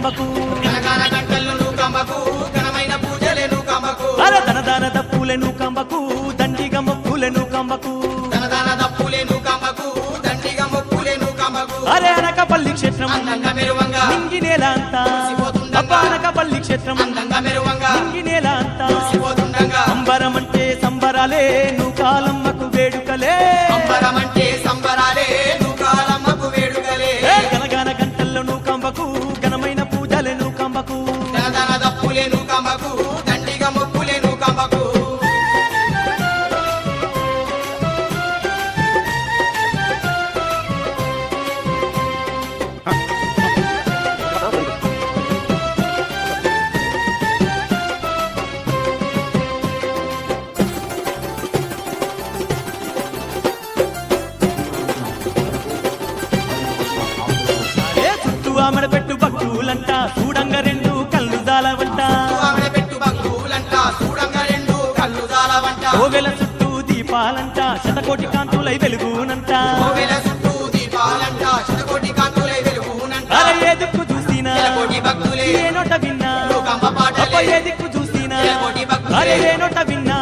నూకంబకు గనగాన గంటలు నూకంబకు ఘనమైన పూజలే నూకంబకు. అరే దనదాన దప్పులే నూకంబకు దండిగ మొక్కులే నూకంబకు. ధనదాన దప్పులే నూకంబకు దండిగా మొక్కులే నూకంబకు. అరే అనకపల్లి క్షేత్రం నింగి నేల అంతా. అబ్బా అనకపల్లి క్షేత్రం నింగి నేల అంతా. సంబరం అంటే సంబరాలే నూకాలమ్మకు వేడుకలే. అంబరమంటే సంబరాలే ఆమెడ పెట్టు భక్తులంట చూడంగ రెండు కళ్ళు జాలవంట. ఆమె పెట్టు భక్తులంట చూడంగా రెండు కళ్ళు జాలవంట. ఓవెల చుట్టూ దీపాలంట శతకోటి కాంతులై వెలుగునంట. కోవెల చుట్టూ దీపాలంట శతకోటి కాంతులై వెలుగునంట. ఏ దిక్కు చూసినా కోటి భక్తులే. ఏ నోట విన్నా పాటలే. ఏ దిక్కు చూసినా కోటి భక్తులే. ఏ నోట